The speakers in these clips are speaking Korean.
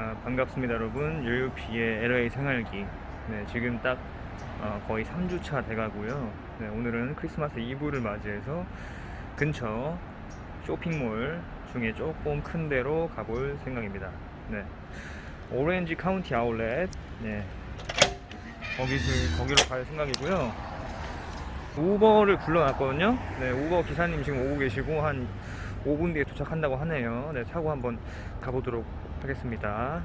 아, 반갑습니다 여러분. 유유피의 LA 생활기. 네, 지금 딱 어, 거의 3주차 돼가고요. 네, 오늘은 크리스마스 이브를 맞이해서 근처 쇼핑몰 중에 조금 큰 데로 가볼 생각입니다. 네. 오렌지 카운티 아울렛. 네. 거기서, 거기로 갈 생각이고요. 우버를 불러놨거든요. 네, 우버 기사님 지금 오고 계시고 한 5분 뒤에 도착한다고 하네요. 네, 타고 한번 가보도록 하겠습니다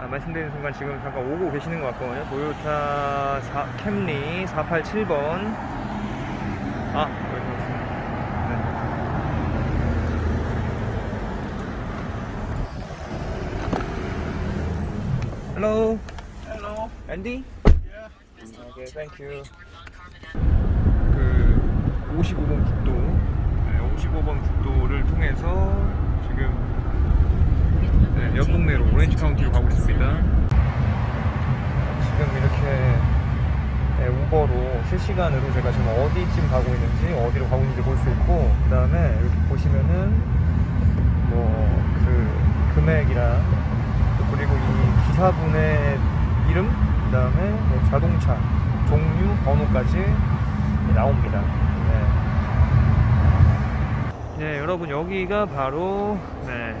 아, 말씀드리는 순간 지금 잠깐 오고 계시는 것 같거든요 도요타 사- 캠리 487번 아 여기 있습니다 네. Hello Hello. Andy? Yeah. Okay, thank you. 그 55번 국도, 네, 55번 국도를 통해서 지금 네, 옆 동네로 오렌지 카운티로 가고 있습니다. 지금 이렇게 네, 우버로 실시간으로 제가 지금 어디쯤 가고 있는지 어디로 가고 있는지 볼 수 있고 그 다음에 이렇게 보시면은 뭐 그 금액이랑 그리고 이 기사분의 이름 그 다음에 뭐 자동차 종류 번호까지 나옵니다. 네. 네, 여러분 여기가 바로 네,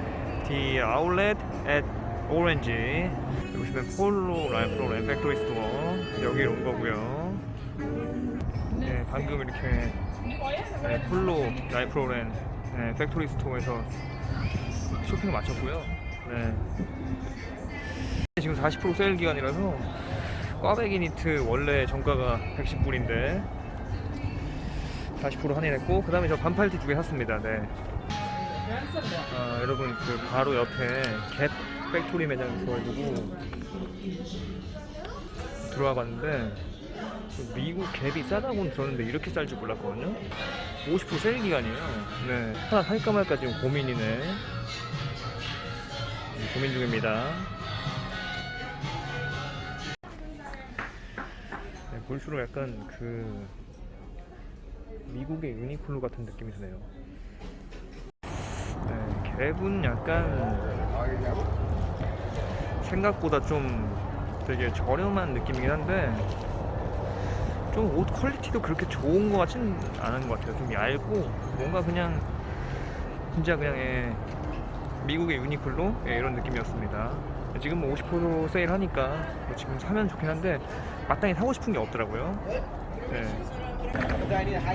The Outlet at Orange 여기 보시면 폴로 라이프로 팩토리 스토어 여기로 온 거고요. 네, 방금 이렇게 네, 폴로 라이프로렌 네, 팩토리 스토어에서 쇼핑을 마쳤고요. 네. 지금 40% 세일 기간이라서 꽈배기 니트 원래 정가가 110불인데 40% 할인했고 그 다음에 저 반팔티 두 개 샀습니다. 네. 아, 여러분 그 바로 옆에 겟 팩토리 매장 있어가지고 들어와 봤는데 그 미국 갭이 싸다고는 들었는데 이렇게 쌀 줄 몰랐거든요. 50% 세일 기간이에요. 네. 하나 살까 말까 지금 고민이네. 네, 고민 중입니다. 네, 볼수록 약간 그 미국의 유니클로 같은 느낌이 드네요. 네, 갭은 약간 생각보다 좀 되게 저렴한 느낌이긴 한데 좀 옷 퀄리티도 그렇게 좋은 것 같진 않은 것 같아요. 좀 얇고 뭔가 그냥 진짜 그냥 예, 미국의 유니클로 예, 이런 느낌이었습니다. 지금 뭐 50% 세일 하니까 뭐 지금 사면 좋긴 한데 마땅히 사고 싶은 게 없더라고요. 네.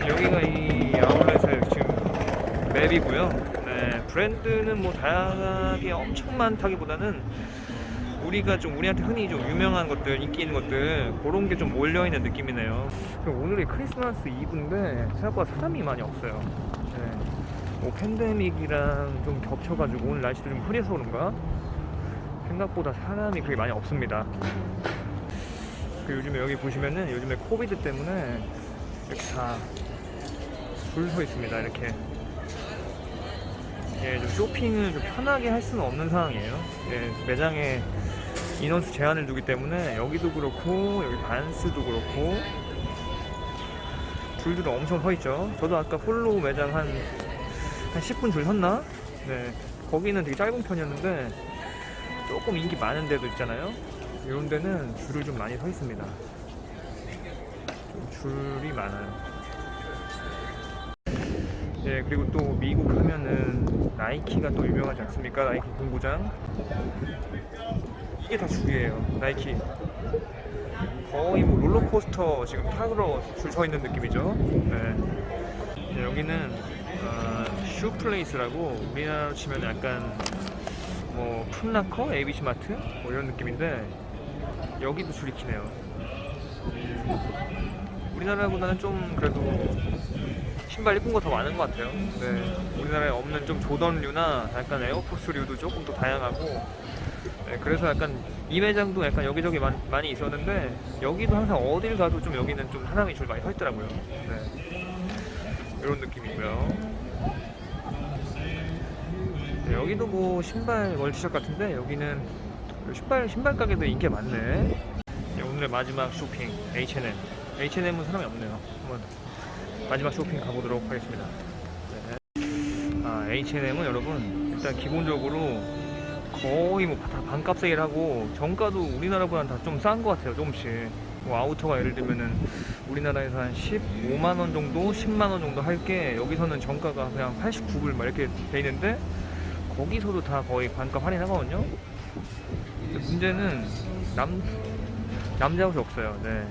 여기가 이 아울렛의 지금 맵이고요. 네, 브랜드는 뭐 다양하게 엄청 많다기보다는 우리가 좀 우리한테 흔히 좀 유명한 것들, 인기 있는 것들 그런 게 좀 몰려 있는 느낌이네요. 오늘이 크리스마스 이브인데 생각보다 사람이 많이 없어요. 네. 뭐 팬데믹이랑 좀 겹쳐가지고 오늘 날씨도 좀 흐려서 그런가 생각보다 사람이 그렇게 많이 없습니다. 그 요즘에 여기 보시면은 요즘에 코비드 때문에 이렇게 다 줄 서 있습니다. 이렇게 예, 좀 쇼핑을 좀 편하게 할 수는 없는 상황이에요. 예, 매장에 인원수 제한을 두기 때문에 여기도 그렇고 여기 반스도 그렇고 줄들이 엄청 서 있죠. 저도 아까 홀로 매장 한, 한 10분 줄 섰나? 네. 거기는 되게 짧은 편이었는데 조금 인기 많은 데도 있잖아요. 이런 데는 줄을 좀 많이 서 있습니다. 좀 줄이 많아요. 예, 그리고 또 미국 하면은 나이키가 또 유명하지 않습니까? 나이키 공구장. 이게 다 줄이에요. 나이키. 거의 뭐 롤러코스터 지금 타러 줄 서 있는 느낌이죠. 네. 네, 여기는 어, 슈플레이스라고 우리나라로 치면 약간 뭐 풋라커, ABC 마트 뭐 이런 느낌인데 여기도 줄이 기네요. 우리나라보다는 좀 그래도 신발 이쁜 거 더 많은 것 같아요. 네, 우리나라에 없는 좀 조던류나 약간 에어포스류도 조금 더 다양하고 네, 그래서 약간 이 매장도 약간 여기저기 많, 많이 있었는데 여기도 항상 어딜 가도 좀 여기는 좀 사람이 줄 많이 서 있더라고요. 네, 이런 느낌이고요. 네, 여기도 뭐 신발 월티샵 같은데 여기는 신발 신발 가게도 인기가 많네. 네, 오늘의 마지막 쇼핑 H&M. H&M은 사람이 없네요. 한번 마지막 쇼핑 가보도록 하겠습니다. 네. 아, H&M은 여러분 일단 기본적으로 거의 뭐 다 반값 세일하고 정가도 우리나라보다는 다 좀 싼 것 같아요 조금씩 뭐 아우터가 예를 들면은 우리나라에서 한 15만 원 정도 10만 원 정도 할 게 여기서는 정가가 그냥 89불 막 이렇게 돼 있는데 거기서도 다 거의 반값 할인하거든요 문제는 남 남자 옷이 없어요 네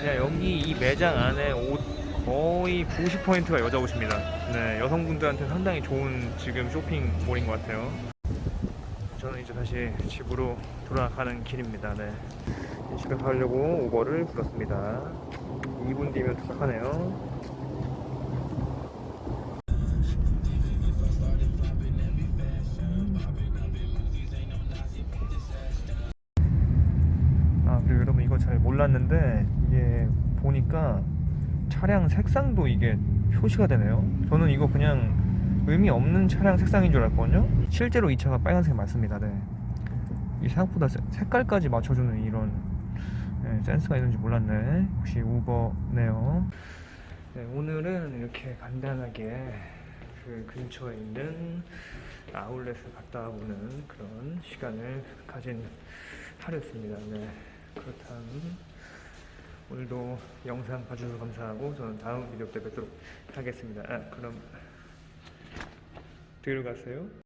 그냥 여기 이 매장 안에 옷 거의 90%가 여자 옷입니다 네 여성분들한테 상당히 좋은 지금 쇼핑몰인 것 같아요 저는 이제 다시 집으로 돌아가는 길입니다. 네. 집에 가려고 우버를 불렀습니다. 2분 뒤면 도착하네요. 아 그리고 여러분 이거 잘 몰랐는데 이게 보니까 차량 색상도 이게 표시가 되네요. 저는 이거 그냥 의미 없는 차량 색상인 줄 알았거든요. 실제로 이 차가 빨간색 맞습니다. 네. 이 생각보다 세- 색깔까지 맞춰주는 이런 네, 센스가 있는지 몰랐네. 혹시 우버네요. 네, 오늘은 이렇게 간단하게 그 근처에 있는 아울렛을 갔다 오는 그런 시간을 가진 하루였습니다. 네, 그렇다면 오늘도 영상 봐주셔서 감사하고 저는 다음 비디오 때 뵙도록 하겠습니다. 아, 그럼 들어가세요.